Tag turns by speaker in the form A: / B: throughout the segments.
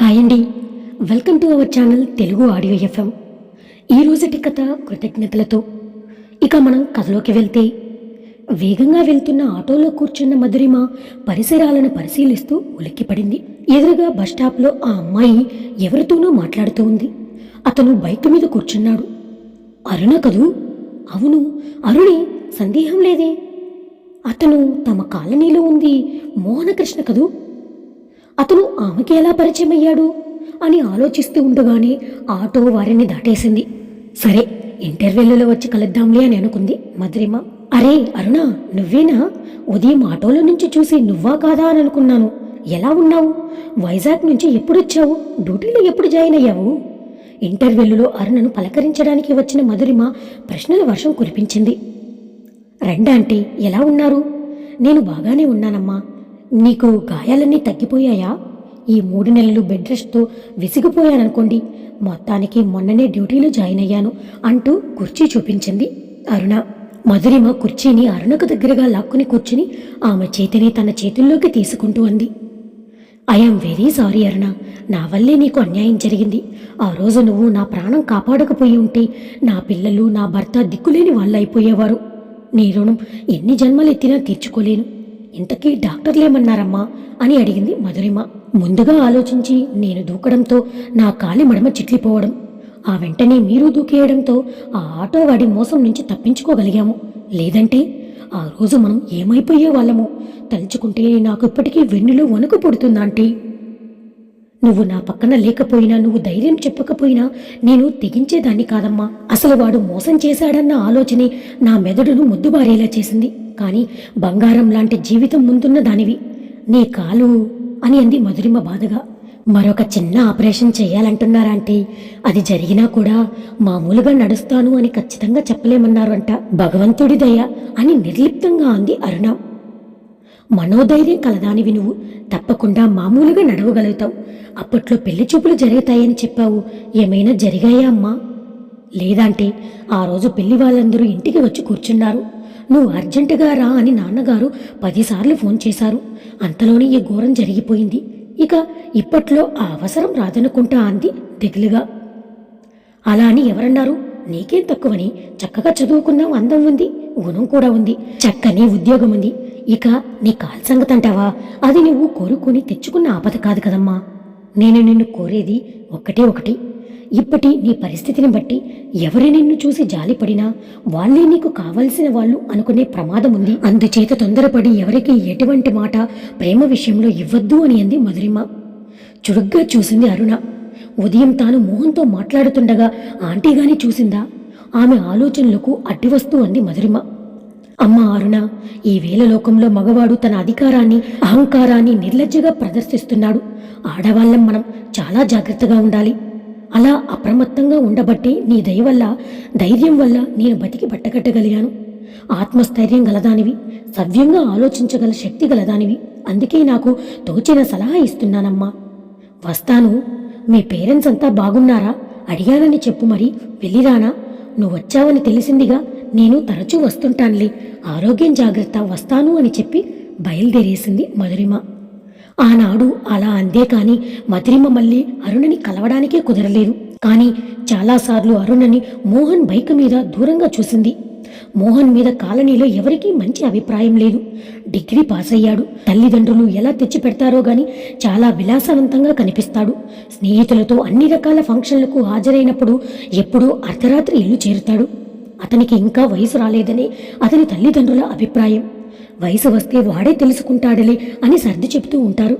A: Hi అండి. Welcome to our channel Telugu audio FM. ఈ రోజుటి కథ కృతజ్ఞతలతో. ఇక మనం కథలోకి వెళ్తే వేగంగా వెళ్తున్న ఆటోలో కూర్చున్న మధురిమ పరిసరాలను పరిశీలిస్తూ ఉలిక్కిపడింది. ఎదురుగా బస్ స్టాప్లో ఆ అమ్మాయి ఎవరితోనో మాట్లాడుతూ ఉంది. అతను బైక్ మీద కూర్చున్నాడు. అరుణ కదూ? అవును అరుణి సందేహం లేదే. అతను తమ కాలనీలో ఉంది మోహనకృష్ణ కదూ? అతను ఆమెకి ఎలా పరిచయం అయ్యాడు? అని ఆలోచిస్తూ ఉండగానే ఆటో వారిని దాటేసింది. సరే ఇంటర్వెల్లులో వచ్చి కలుద్దాంలే అని అనుకుంది మధురిమ. అరే అరుణ నువ్వేనా? ఉదయం ఆటోలో నుంచి చూసి నువ్వా కాదా అని అనుకున్నాను. ఎలా ఉన్నావు? వైజాగ్ నుంచి ఎప్పుడు వచ్చావు డ్యూటీలో ఎప్పుడు జాయిన్ అయ్యావు? ఇంటర్వెల్లులో అరుణను పలకరించడానికి వచ్చిన మధురిమ ప్రశ్నల వర్షం కురిపించింది. రెండా అంటే ఎలా ఉన్నారు? నేను బాగానే ఉన్నానమ్మా. నీకు గాయాలన్నీ తగ్గిపోయాయా? ఈ మూడు నెలలు బెడ్ రెస్ట్తో విసిగిపోయాననుకోండి. మొత్తానికి మొన్ననే డ్యూటీలో జాయిన్ అయ్యాను అంటూ కుర్చీ చూపించింది అరుణ. మధురిమ కుర్చీని అరుణకు దగ్గరగా లాక్కుని కూర్చుని ఆమె చేతిని తన చేతుల్లోకి తీసుకుంటూ అంది. I'm very sorry Aruna. నా వల్లే నీకు అన్యాయం జరిగింది. ఆ రోజు నువ్వు నా ప్రాణం కాపాడకపోయి ఉంటే నా పిల్లలు నా భర్త దిక్కులేని వాళ్ళు అయిపోయేవారు నీ రుణం ఎన్ని జన్మలెత్తినా తీర్చుకోలేను. ఇంతకీ డాక్టర్లేమన్నారమ్మా? అని అడిగింది మధురిమ. ముందుగా ఆలోచించి నేను దూకడంతో నా కాలి మడమ చిట్లిపోవడం. ఆ వెంటనే మీరు దూకేయడంతో ఆ ఆటో వాడి మోసం నుంచి తప్పించుకోగలిగాము. లేదంటే ఆ రోజు మనం ఏమైపోయే వాళ్ళము తలుచుకుంటే నాకు ఇప్పటికీ వెన్నులో వణుకు పుడుతుందాంటీ నువ్వు నా పక్కన లేకపోయినా నువ్వు ధైర్యం చెప్పకపోయినా నేను తెగించేదాన్ని కాదమ్మా. అసలు వాడు మోసం చేశాడన్న ఆలోచనే నా మెదడును ముద్దుబారేలా చేసింది. కానీ బంగారం లాంటి జీవితం ముందున్న దానివి. నీ కాలు అని అంది మధురిమ బాధగా. మరొక చిన్న ఆపరేషన్ చేయాలంటున్నారంటే అది జరిగినా కూడా మామూలుగా నడుస్తాను అని ఖచ్చితంగా చెప్పలేమన్నారు అంట భగవంతుడి దయ అని నిర్లిప్తంగా అంది అరుణ. మనోధైర్యం కలదానివి నువ్వు. తప్పకుండా మామూలుగా నడవగలుగుతావు. అప్పట్లో పెళ్ళి చూపులు జరుగుతాయని చెప్పావు. ఏమైనా జరిగాయా అమ్మా? లేదంటే ఆ రోజు పెళ్ళి వాళ్ళందరూ ఇంటికి వచ్చి కూర్చున్నారు. నువ్వు అర్జెంటుగా రా అని నాన్నగారు పదిసార్లు ఫోన్ చేశారు. అంతలోనే ఈ ఘోరం జరిగిపోయింది. ఇక ఇప్పట్లో ఆ అవసరం రాదనుకుంటా అంది దిగులుగా అలా అని ఎవరన్నారు? నీకేం తక్కువని? చక్కగా చదువుకున్నావు అందం ఉంది గుణం కూడా ఉంది చక్కని ఉద్యోగం ఉంది ఇక నీ కాల్ సంగతి అంటావా? అది నువ్వు కోరుకొని తెచ్చుకున్న ఆపద కాదు కదమ్మా. నేను నిన్ను కోరేది ఒక్కటే ఒకటి. ఇప్పటి నీ పరిస్థితిని బట్టి ఎవరి నిన్ను చూసి జాలిపడినా వాళ్ళే నీకు కావలసిన వాళ్ళు అనుకునే ప్రమాదం ఉంది. అందుచేత తొందరపడి ఎవరికి ఎటువంటి మాట ప్రేమ విషయంలో ఇవ్వద్దు అని అంది మధురిమ. చురుగ్గా చూసింది అరుణ. ఉదయం తాను మోహన్తో మాట్లాడుతుండగా ఆంటీగాని చూసిందా? ఆమె ఆలోచనలకు అడ్డు వస్తూ అంది మధురిమ. అమ్మ అరుణ ఈ వేల లోకంలో మగవాడు తన అధికారాన్ని అహంకారాన్ని నిర్లజ్జగా ప్రదర్శిస్తున్నాడు. ఆడవాళ్ళం మనం చాలా జాగ్రత్తగా ఉండాలి. అలా అప్రమత్తంగా ఉండబట్టి నీ దయ వల్ల ధైర్యం వల్ల నేను బతికి బట్టకట్టగలిగాను. ఆత్మస్థైర్యం గలదానివి సవ్యంగా ఆలోచించగల శక్తి గలదానివి. అందుకే నాకు తోచిన సలహా ఇస్తున్నానమ్మా. వస్తాను. మీ పేరెంట్స్ అంతా బాగున్నారా? అడిగానని చెప్పు మరి. వెళ్ళిరానా? నువ్వు వచ్చావని తెలిసిందిగా నేను తరచూ వస్తుంటానులే. ఆరోగ్యం జాగ్రత్త వస్తాను అని చెప్పి బయలుదేరేసింది మధురిమ. ఆనాడు అలా అందే కాని మధురిమ మళ్ళీ అరుణని కలవడానికే కుదరలేదు. కానీ చాలాసార్లు అరుణని మోహన్ బైక్ మీద దూరంగా చూసింది. మోహన్ మీద కాలనీలో ఎవరికీ మంచి అభిప్రాయం లేదు. డిగ్రీ పాస్ అయ్యాడు తల్లిదండ్రులు ఎలా తెచ్చి పెడతారో గాని చాలా విలాసవంతంగా కనిపిస్తాడు. స్నేహితులతో అన్ని రకాల ఫంక్షన్లకు హాజరైనప్పుడు ఎప్పుడూ అర్ధరాత్రి ఇల్లు చేరుతాడు. అతనికి ఇంకా వయసు రాలేదని అతని తల్లిదండ్రుల అభిప్రాయం. వయసు వస్తే వాడే తెలుసుకుంటాడులే అని సర్ది చెబుతూ ఉంటారు.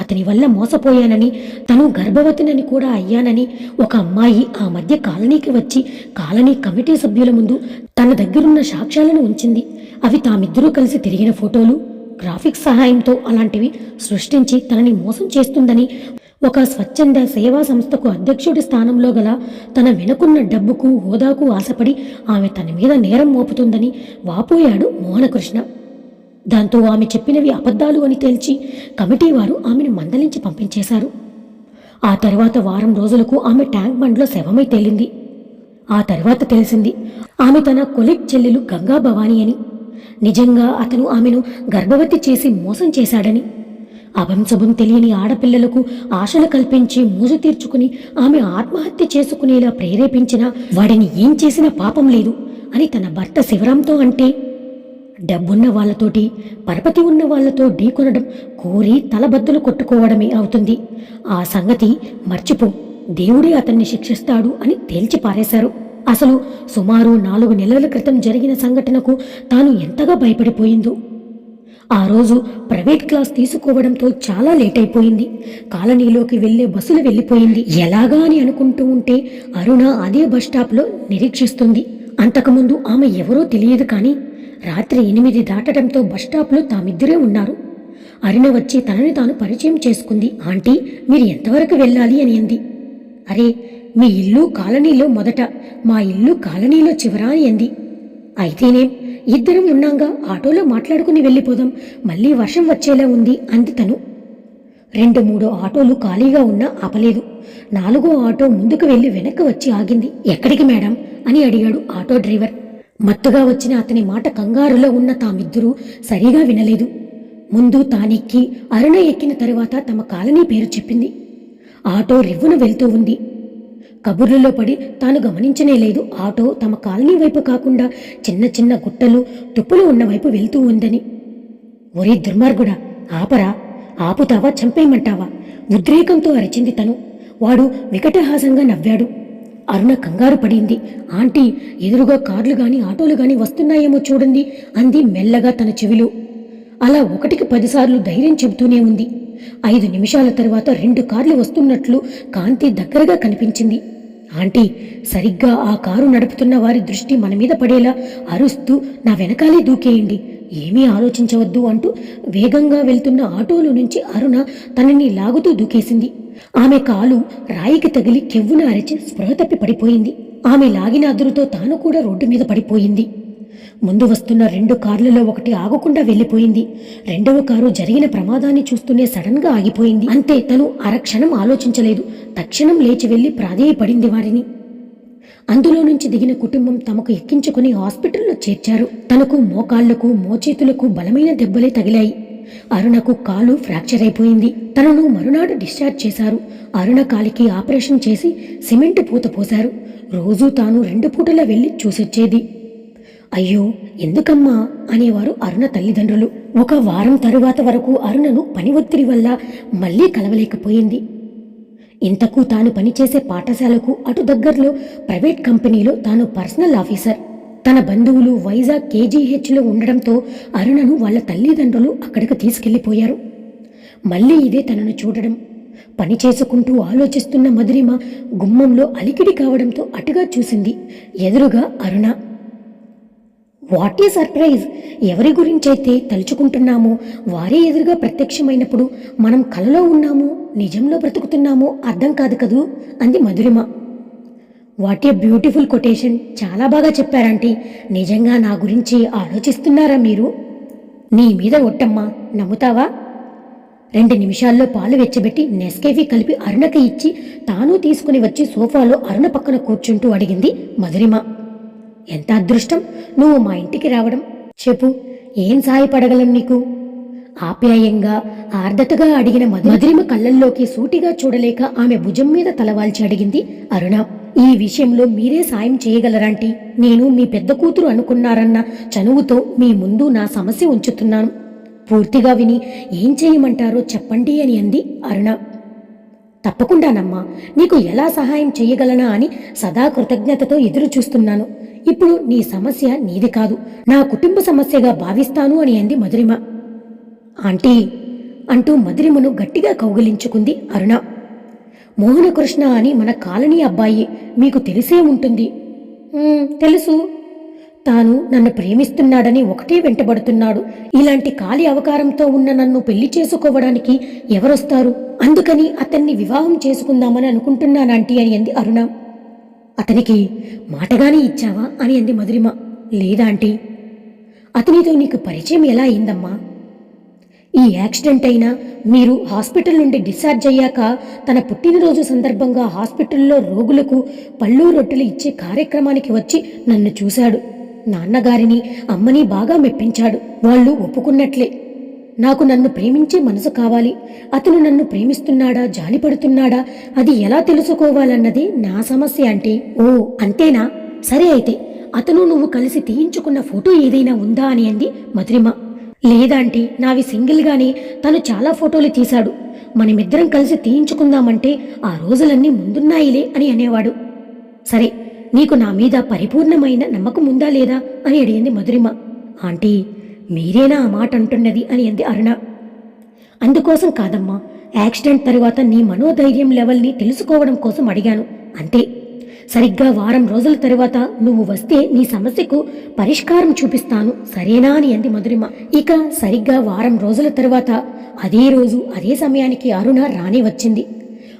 A: అతని వల్ల మోసపోయానని తను గర్భవతినని కూడా అయ్యానని ఒక అమ్మాయి ఆ మధ్య కాలనీకి వచ్చి కాలనీ కమిటీ సభ్యుల ముందు తన దగ్గరున్న సాక్ష్యాలను ఉంచింది. అవి తామిద్దరూ కలిసి తిరిగిన ఫోటోలు గ్రాఫిక్స్ సహాయంతో అలాంటివి సృష్టించి తనని మోసం చేస్తుందని ఒక స్వచ్ఛంద సేవా సంస్థకు అధ్యక్షుడి స్థానంలో గల తన వెనుకున్న డబ్బుకు హోదాకు ఆశపడి ఆమె తన మీద నేరం మోపుతుందని వాపోయాడు మోహనకృష్ణ. దాంతో ఆమె చెప్పినవి అబద్ధాలు అని తేల్చి కమిటీ వారు ఆమెను మందలించి పంపించేశారు. ఆ తర్వాత వారం రోజులకు ఆమె ట్యాంక్ బండ్లో శవమై తేలింది. ఆ తర్వాత తెలిసింది ఆమె తన కొలిక్ చెల్లెలు గంగా భవాని అని. నిజంగా అతను ఆమెను గర్భవతి చేసి మోసం చేశాడని. అభంశభం తెలియని ఆడపిల్లలకు ఆశలు కల్పించి మూజు తీర్చుకుని ఆమె ఆత్మహత్య చేసుకునేలా ప్రేరేపించిన వాడిని ఏం చేసినా పాపం లేదు అని తన భర్త శివరాంతో అంటే డబ్బున్న వాళ్ళతోటి పరపతి ఉన్న వాళ్ళతో ఢీకొనడం కోరి తలబద్దలు కొట్టుకోవడమే అవుతుంది. ఆ సంగతి మర్చిపో దేవుడే అతన్ని శిక్షిస్తాడు అని తేల్చి పారేశారు. అసలు సుమారు నాలుగు నెలల క్రితం జరిగిన సంఘటనకు తాను ఎంతగా భయపడిపోయిందో. ఆ రోజు ప్రైవేట్ క్లాస్ తీసుకోవడంతో చాలా లేట్ అయిపోయింది కాలనీలోకి వెళ్ళే బస్సులు వెళ్ళిపోయింది. ఎలాగా అని అనుకుంటూ ఉంటే అరుణ అదే బస్ స్టాప్లో నిరీక్షిస్తుంది. అంతకుముందు ఆమె ఎవరో తెలియదు కానీ రాత్రి ఎనిమిది దాటడంతో బస్ స్టాప్లో తామిద్దరే ఉన్నారు. అరుణ వచ్చి తనని తాను పరిచయం చేసుకుంది. ఆంటీ మీరు ఎంతవరకు వెళ్ళాలి? అని అంది. అరే మీ ఇల్లు కాలనీలో మొదట మా ఇల్లు కాలనీలో చివరా అని అంది. అయితేనేం? ఇద్దరం ఉన్నాంగా ఆటోలో మాట్లాడుకుని వెళ్ళిపోదాం. మళ్ళీ వర్షం వచ్చేలా ఉంది అంది తను. రెండు మూడు ఆటోలు ఖాళీగా ఉన్నా ఆపలేదు. నాలుగో ఆటో ముందుకు వెళ్ళి వెనక్కి వచ్చి ఆగింది. ఎక్కడికి మేడం? అని అడిగాడు ఆటో డ్రైవర్. మత్తుగా వచ్చిన అతని మాట కంగారులో ఉన్న తామిద్దరూ సరిగా వినలేదు. ముందు తానెక్కి అరుణ ఎక్కిన తరువాత తమ కాలనీ పేరు చెప్పింది. ఆటో రివ్వున వెళ్తూ ఉంది. కబుర్లలో పడి తాను గమనించనే లేదు. ఆటో తమ కాలనీ వైపు కాకుండా చిన్న చిన్న గుట్టలు తుప్పులు ఉన్న వైపు వెళ్తూ ఉందని. ఒరే దుర్మార్గుడా ఆపరా. ఆపుతావా చంపేయమంటావా? ఉద్రేకంతో అరిచింది తను. వాడు వికటహాసంగా నవ్వాడు. అరుణ కంగారు పడింది. ఆంటీ ఎదురుగా కార్లు గాని ఆటోలు గాని వస్తున్నాయేమో చూడండి అంది మెల్లగా తన చెవిలో. అలా ఒకటికి పదిసార్లు ధైర్యం చెబుతూనే ఉంది. ఐదు నిమిషాల తర్వాత రెండు కార్లు వస్తున్నట్లు కాంతి దగ్గరగా కనిపించింది. ఆంటీ సరిగ్గా ఆ కారు నడుపుతున్న వారి దృష్టి మన మీద పడేలా అరుస్తూ నా వెనకాలే దూకేయండి. ఏమీ ఆలోచించవద్దు అంటూ వేగంగా వెళ్తున్న ఆటోలో నుంచి అరుణ తనని లాగుతూ దూకేసింది. ఆమె కాలు రాయికి తగిలి కెవ్వున అరిచి స్పృహ తప్పి పడిపోయింది. ఆమె లాగిన అదురుతో తాను కూడా రోడ్డు మీద పడిపోయింది. ముందు వస్తున్న రెండు కార్లలో ఒకటి ఆగకుండా వెళ్ళిపోయింది. రెండవ కారు జరిగిన ప్రమాదాన్ని చూస్తూనే సడన్గా ఆగిపోయింది. అంతే తను అరక్షణం ఆలోచించలేదు. తక్షణం లేచి వెళ్ళి ప్రాధేయపడింది వారిని. అందులో నుంచి దిగిన కుటుంబం తమకు ఎక్కించుకుని హాస్పిటల్లో చేర్చారు. తనకు మోకాళ్ళకు మోచేతులకు బలమైన దెబ్బలే తగిలాయి. అరుణకు కాలు ఫ్రాక్చర్ అయిపోయింది. తనను మరునాడు డిశ్చార్జ్ చేశారు. అరుణ కాలికి ఆపరేషన్ చేసి సిమెంట్ పూత పోశారు. రోజూ తాను రెండు పూటలా వెళ్ళి చూసొచ్చేది. అయ్యో ఎందుకమ్మా? అనేవారు అరుణ తల్లిదండ్రులు. ఒక వారం తరువాత వరకు అరుణను పని ఒత్తిడి వల్ల మళ్ళీ కలవలేకపోయింది. ఇంతకు తాను పనిచేసే పాఠశాలకు అటు దగ్గరలో ప్రైవేట్ కంపెనీలో తాను పర్సనల్ ఆఫీసర్. తన బంధువులు వైజాగ్ కేజీహెచ్లో ఉండడంతో అరుణను వాళ్ళ తల్లిదండ్రులు అక్కడికి తీసుకెళ్ళిపోయారు మళ్ళీ ఇదే తనను చూడడం. పని చేసుకుంటూ ఆలోచిస్తున్న మధురిమ గుమ్మంలో అలికిడి కావడంతో అటుగా చూసింది ఎదురుగా అరుణ. What a surprise! ఎవరి గురించైతే తలుచుకుంటున్నామో వారే ఎదురుగా ప్రత్యక్షమైనప్పుడు మనం కలలో ఉన్నామో నిజంలో బ్రతుకుతున్నామో అర్థం కాదు కదూ? అంది Madhurima. What a beautiful quotation! చాలా బాగా చెప్పారంటే నిజంగా నా గురించి ఆలోచిస్తున్నారా మీరు? నీ మీద ఒట్టమ్మా! నమ్ముతావా? రెండు నిమిషాల్లో పాలు వెచ్చబెట్టి నెస్కేఫీ కలిపి అరుణకి ఇచ్చి తాను తీసుకుని వచ్చి సోఫాలో అరుణ పక్కన కూర్చుంటూ అడిగింది మధురిమ. ఎంత అదృష్టం? నువ్వు మా ఇంటికి రావడం. చెప్పు ఏం సాయపడగలం నీకు? ఆప్యాయంగా ఆర్దతగా అడిగిన మధురిమ కళ్ళల్లోకి సూటిగా చూడలేక ఆమె భుజం మీద తలవాల్చి అడిగింది అరుణ. ఈ విషయంలో మీరే సాయం చేయగలరాంటి? నేను మీ పెద్ద కూతురు అనుకున్నారన్న చనువుతో మీ ముందు నా సమస్య ఉంచుతున్నాను. పూర్తిగా విని ఏం చేయమంటారో చెప్పండి అని అంది అరుణ. తప్పకుండానమ్మా నీకు ఎలా సహాయం చేయగలనా అని సదా కృతజ్ఞతతో ఎదురు చూస్తున్నాను ఇప్పుడు నీ సమస్య నీది కాదు. నా కుటుంబ సమస్యగా భావిస్తాను అని అంది మధురిమ. ఆంటీ అంటూ మధురిమను గట్టిగా కౌగిలించుకుంది అరుణ. మోహనకృష్ణ అని మన కాలనీ అబ్బాయి మీకు తెలిసే ఉంటుంది. తెలుసు. తాను నన్ను ప్రేమిస్తున్నాడని ఒకటే వెంటబడుతున్నాడు. ఇలాంటి ఖాళీ అవకారంతో ఉన్న నన్ను పెళ్ళి చేసుకోవడానికి ఎవరొస్తారు? అందుకని అతన్ని వివాహం చేసుకుందామని అనుకుంటున్నానంటీ అని అంది అరుణ. అతనికి మాటగానే ఇచ్చావా అని అంది మధురిమ. లేదా ఆంటీ అతనితో నీకు పరిచయం ఎలా అయిందమ్మా? ఈ యాక్సిడెంట్ అయినా మీరు హాస్పిటల్ నుండి డిశ్చార్జ్ అయ్యాక తన పుట్టినరోజు సందర్భంగా హాస్పిటల్లో రోగులకు పళ్ళు రొట్టెలు ఇచ్చే కార్యక్రమానికి వచ్చి నన్ను చూశాడు. నాన్నగారిని అమ్మని బాగా మెప్పించాడు. వాళ్ళు ఒప్పుకున్నట్లే. నాకు నన్ను ప్రేమించే మనసు కావాలి. అతను నన్ను ప్రేమిస్తున్నాడా జాలిపడుతున్నాడా అది ఎలా తెలుసుకోవాలన్నది నా సమస్య అంటే. ఓ అంతేనా? సరే అయితే అతను నువ్వు కలిసి తీయించుకున్న ఫోటో ఏదైనా ఉందా అని అంది మధురిమ. లేదా నావి సింగిల్గానే తను చాలా ఫోటోలు తీశాడు. మనమిద్దరం కలిసి తీయించుకుందామంటే ఆ రోజులన్నీ ముందున్నాయిలే అని అనేవాడు. సరే నీకు నా మీద పరిపూర్ణమైన నమ్మకం ఉందా లేదా అని అడిగింది మధురిమ. ఆంటీ మీరేనా ఆ మాట అంటున్నది అని అంది అరుణ. అందుకోసం కాదమ్మా యాక్సిడెంట్ తరువాత నీ మనోధైర్యం లెవెల్ని తెలుసుకోవడం కోసం అడిగాను అంతే. సరిగ్గా వారం రోజుల తరువాత నువ్వు వస్తే నీ సమస్యకు పరిష్కారం చూపిస్తాను సరేనా అని అంది మధురిమ. ఇక సరిగ్గా వారం రోజుల తరువాత అదే రోజు అదే సమయానికి అరుణ రాని వచ్చింది.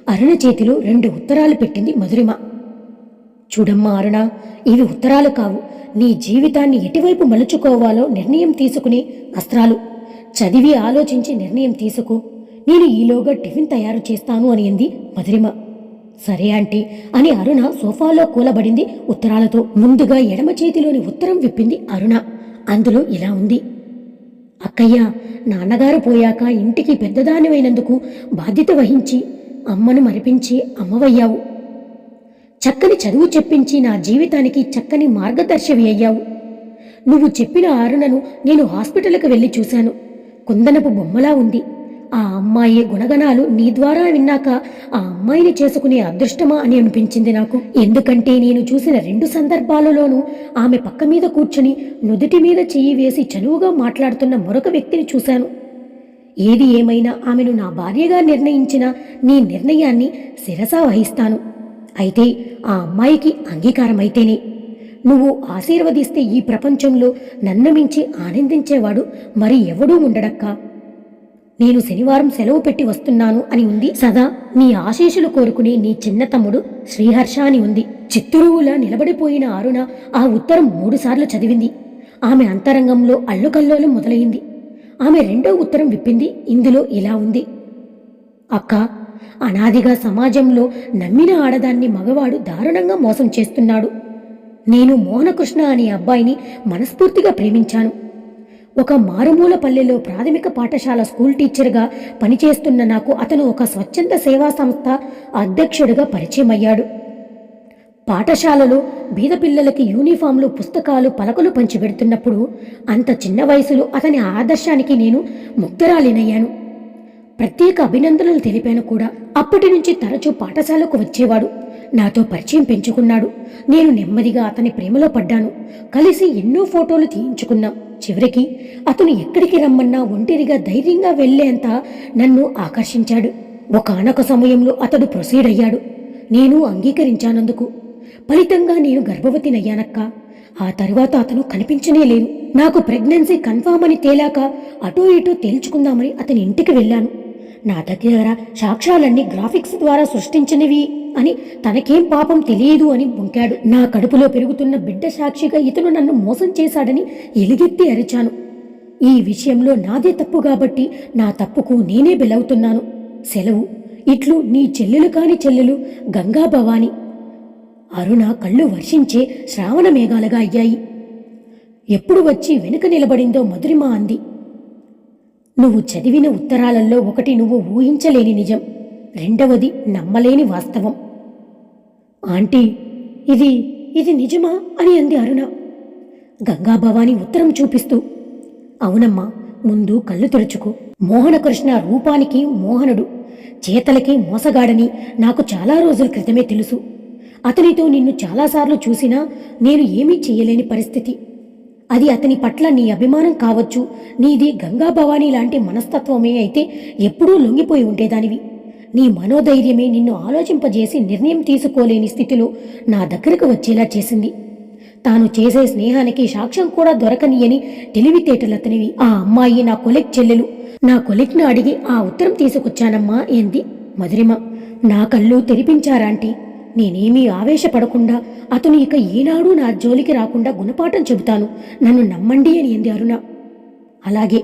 A: అరుణ చేతిలో రెండు ఉత్తరాలు పెట్టింది మధురిమ. చూడమ్మా అరుణ ఇవి ఉత్తరాలు కావు. నీ జీవితాన్ని ఎటువైపు మలుచుకోవాలో నిర్ణయం తీసుకునే అస్త్రాలు. చదివి ఆలోచించి నిర్ణయం తీసుకో. నేను ఈలోగా టిఫిన్ తయారు చేస్తాను అని అంది మధురిమ. సరే ఆంటీ అని అరుణ సోఫాలో కూలబడింది ఉత్తరాలతో. ముందుగా ఎడమ చేతిలోని ఉత్తరం విప్పింది అరుణ. అందులో ఇలా ఉంది. అక్కయ్య నాన్నగారు పోయాక ఇంటికి పెద్దదానివైనందుకు బాధ్యత వహించి అమ్మను మరిపించి అమ్మవయ్యావు. చక్కని చదువు చెప్పించి నా జీవితానికి చక్కని మార్గదర్శవి అయ్యావు. నువ్వు చెప్పిన అరుణను నేను హాస్పిటల్కి వెళ్ళి చూశాను. కుందనపు బొమ్మలా ఉంది. ఆ అమ్మాయి గుణగణాలు నీ ద్వారా విన్నాక ఆ అమ్మాయిని చేసుకునే అదృష్టమా అని అనిపించింది నాకు. ఎందుకంటే నేను చూసిన రెండు సందర్భాలలోనూ ఆమె పక్క మీద కూర్చుని నుదుటి మీద చెయ్యి వేసి చనువుగా మాట్లాడుతున్న మరొక వ్యక్తిని చూశాను. ఏది ఏమైనా ఆమెను నా భార్యగా నిర్ణయించిన నీ నిర్ణయాన్ని శిరసా వహిస్తాను. అయితే ఆ అమ్మాయికి అంగీకారమైతేనే. నువ్వు ఆశీర్వదిస్తే ఈ ప్రపంచంలో నన్ను మించి ఆనందించేవాడు మరి ఎవడూ ఉండడక్కా. నేను శనివారం సెలవు పెట్టి వస్తున్నాను అని ఉంది సదా. నీ ఆశీషులు కోరుకునే నీ చిన్న తమ్ముడు శ్రీహర్ష అని ఉంది. చిత్తురువులా నిలబడిపోయిన అరుణ ఆ ఉత్తరం మూడుసార్లు చదివింది. ఆమె అంతరంగంలో అల్లుకల్లోలం మొదలైంది. ఆమె రెండో ఉత్తరం విప్పింది. ఇందులో ఇలా ఉంది. అక్క అనాదిగా సమాజంలో నమ్మిన ఆడదాన్ని మగవాడు దారుణంగా మోసం చేస్తున్నాడు. నేను మోహనకృష్ణ అనే అబ్బాయిని మనస్ఫూర్తిగా ప్రేమించాను. ఒక మారుమూల పల్లెలో ప్రాథమిక పాఠశాల స్కూల్ టీచర్గా పనిచేస్తున్న నాకు అతను ఒక స్వచ్ఛంద సేవా సంస్థ అధ్యక్షుడిగా పరిచయమయ్యాడు. పాఠశాలలో బీద పిల్లలకి యూనిఫామ్లు పుస్తకాలు పలకలు పంచిపెడుతున్నప్పుడు అంత చిన్న వయసులో అతని ఆదర్శానికి నేను ముగ్ధరాలినయ్యాను ప్రత్యేక అభినందనలు తెలిపాను కూడా. అప్పటి నుంచి తరచూ పాఠశాలకు వచ్చేవాడు. నాతో పరిచయం పెంచుకున్నాడు. నేను నెమ్మదిగా అతని ప్రేమలో పడ్డాను. కలిసి ఎన్నో ఫోటోలు తీయించుకున్నాం. చివరికి అతను ఎక్కడికి రమ్మన్నా ఒంటరిగా ధైర్యంగా వెళ్ళేంత నన్ను ఆకర్షించాడు. ఒకనొక సమయంలో అతడు ప్రొసీడ్ అయ్యాడు. నేను అంగీకరించానందుకు. ఫలితంగా నేను గర్భవతినయ్యానక్క. ఆ తరువాత అతను కనిపించనే లేదు. నాకు ప్రెగ్నెన్సీ కన్ఫామ్ అని తేలాక అటూ ఇటూ తేల్చుకుందామని అతని ఇంటికి వెళ్ళాను. నా దగ్గర సాక్ష్యాలన్నీ గ్రాఫిక్స్ ద్వారా సృష్టించినవి అని తనకేం పాపం తెలియదు అని బొంకాడు. నా కడుపులో పెరుగుతున్న బిడ్డ సాక్షిగా ఇతను నన్ను మోసం చేశాడని ఎలుగెత్తి అరిచాను. ఈ విషయంలో నాదే తప్పు కాబట్టి నా తప్పుకు నేనే బెలవుతున్నాను. సెలవు. ఇట్లు నీ చెల్లెలు కాని చెల్లెలు గంగా భవాని. అరుణ కళ్ళు వర్షించే శ్రావణ మేఘాలుగా అయ్యాయి. ఎప్పుడు వచ్చి వెనుక నిలబడిందో మధురిమ అంది. నువ్వు చదివిన ఉత్తరాలలో ఒకటి నువ్వు ఊహించలేని నిజం. రెండవది నమ్మలేని వాస్తవం. ఆంటీ ఇది ఇది నిజమా అని అంది అరుణ. గంగాభవాని ఉత్తరం చూపిస్తూ అవునమ్మా ముందు కళ్ళు తెరుచుకో. మోహనకృష్ణ రూపానికి మోహనుడు చేతలకి మోసగాడని నాకు చాలా రోజుల క్రితమే తెలుసు. అతనితో నిన్ను చాలాసార్లు చూసినా నేను ఏమీ చేయలేని పరిస్థితి. అది అతని పట్ల నీ అభిమానం కావచ్చు. నీది గంగా భవానీ లాంటి మనస్తత్వమే అయితే ఎప్పుడూ లొంగిపోయి ఉండేదానివి. నీ మనోధైర్యమే నిన్ను ఆలోచింపజేసి నిర్ణయం తీసుకోలేని స్థితిలో నా దగ్గరకు వచ్చేలా చేసింది. తాను చేసే స్నేహానికి సాక్ష్యం కూడా దొరకనియని తెలివితేటలతనివి. ఆ అమ్మాయి నా కొలెక్ చెల్లెలు. నా కొలెక్ను అడిగి ఆ ఉత్తరం తీసుకొచ్చానమ్మా ఏంది మధురిమ. నా కళ్ళు తెరిపించారాంటీ. నేనేమీ ఆవేశపడకుండా అతను ఇక ఈనాడు నా జోలికి రాకుండా గుణపాఠం చెబుతాను. నన్ను నమ్మండి అని ఎంది అరుణ. అలాగే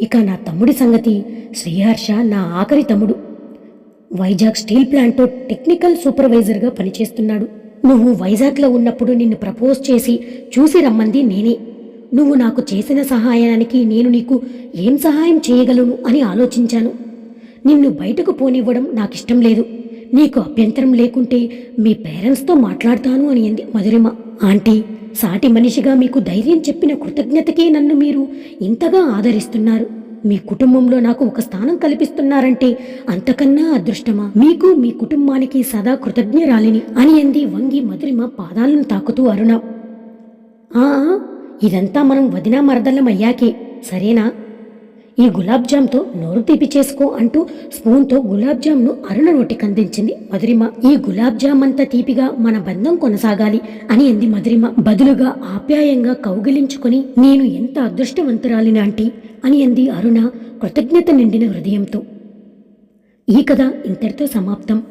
A: ఇక నా తమ్ముడి సంగతి శ్రీహర్ష నా ఆఖరి తమ్ముడు. వైజాగ్ స్టీల్ ప్లాంట్తో టెక్నికల్ సూపర్వైజర్గా పనిచేస్తున్నాడు. నువ్వు వైజాగ్లో ఉన్నప్పుడు నిన్ను ప్రపోజ్ చేసి చూసి రమ్మంది నేనే. నువ్వు నాకు చేసిన సహాయానికి నేను నీకు ఏం సహాయం చేయగలను అని ఆలోచించాను. నిన్ను బయటకు పోనివ్వడం నాకిష్టం లేదు. నీకు అభ్యంతరం లేకుంటే మీ పేరెంట్స్తో మాట్లాడతాను అని అంది మధురిమ. ఆంటీ సాటి మనిషిగా మీకు ధైర్యం చెప్పిన కృతజ్ఞతకే నన్ను మీరు ఇంతగా ఆదరిస్తున్నారు. మీ కుటుంబంలో నాకు ఒక స్థానం కల్పిస్తున్నారంటే అంతకన్నా అదృష్టమా? మీకు మీ కుటుంబానికి సదా కృతజ్ఞరాలిని అని అంది వంగి మధురిమ పాదాలను తాకుతూ అరుణ. ఆ ఇదంతా మనం వదినా మరదల్లం అయ్యాకే సరేనా? ఈ గులాబ్ జామ్తో నోరు తీపి చేసుకో అంటూ స్పూన్తో గులాబ్ జామ్ను అరుణ నోటికి అందించింది మధురిమ. ఈ గులాబ్ జామ్ అంత తీపిగా మన బంధం కొనసాగాలి అని అంది మధురిమ. బదులుగా ఆప్యాయంగా కౌగిలించుకొని నేను ఎంత అదృష్టవంతురాలిని ఆంటీ? అని అంది అరుణ కృతజ్ఞత నిండిన హృదయంతో. ఈ కథ ఇంతటితో సమాప్తం.